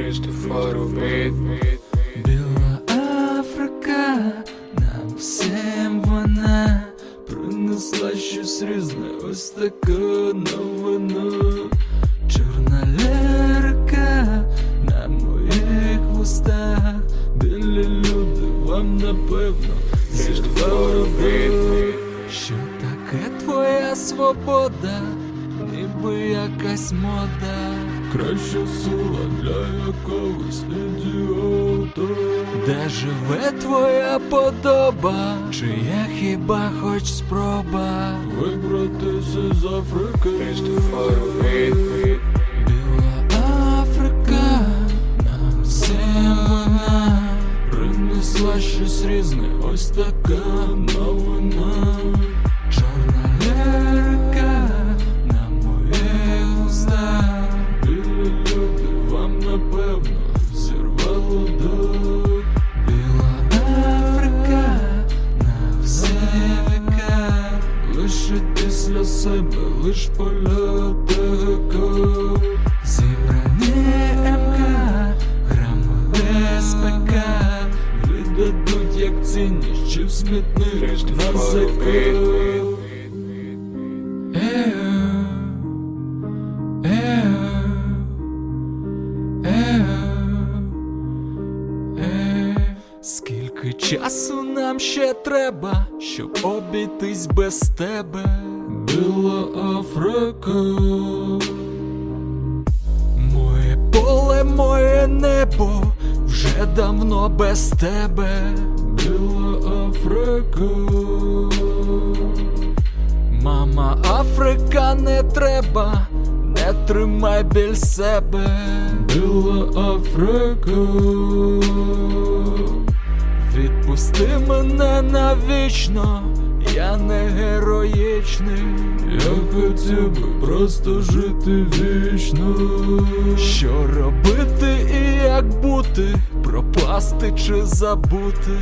Христофору від Біла Африка, нам всім вона принесла щось різне, ось таку новину. Чорна лірика на моїх вустах. Білі люди вам напевно зірвали бит. Що таке твоя свобода, ніби якась мода. Краща сила для якогось ідіота. Де живе твоя подоба? Чи є хіба хоч спроба вибратися з Африки? Біла Африка, нам всім вона принесла щось різне, ось така новина. Після себе лиш поля ТГК Зібрані МК, грамоти СПК Видадуть як цінність чи в смітник на Христофору Скільки часу нам ще треба, щоб обійтись без тебе? Біла Африка. Моє поле, моє небо вже давно без тебе. Біла Африка. Мама Африка не треба, не тримай біль себе. Біла Африка. Відпусти мене навічно, я не героїчний. Я хотів би просто жити вічно. Що робити і як бути, пропасти чи забути?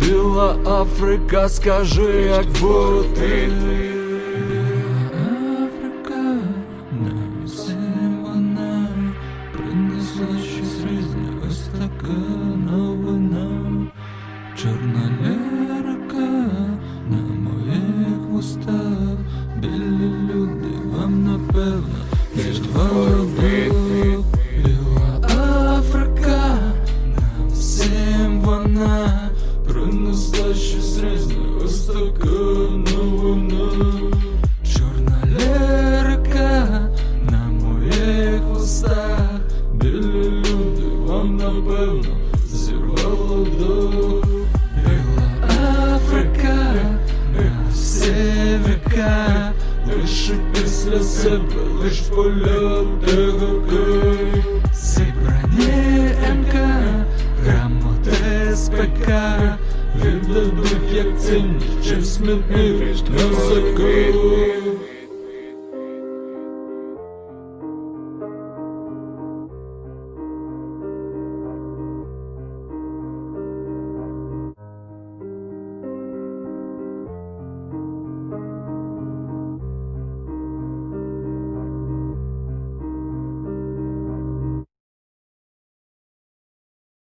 Біла Африка, скажи, як бути. Принесла щось різне, ось така напевно Христофору від дух. Біла Африка, нам всім вона принесла щось різне, ось така новина. Чорна лірика на моїх устах. Білі люди вам напевно зірвало дух. Біла Африка, на всі віка, лише після себе, лиш поля ТГК. Зібрані МК, грамоте СПК, віддадуть як цінні, чим смітний на закон.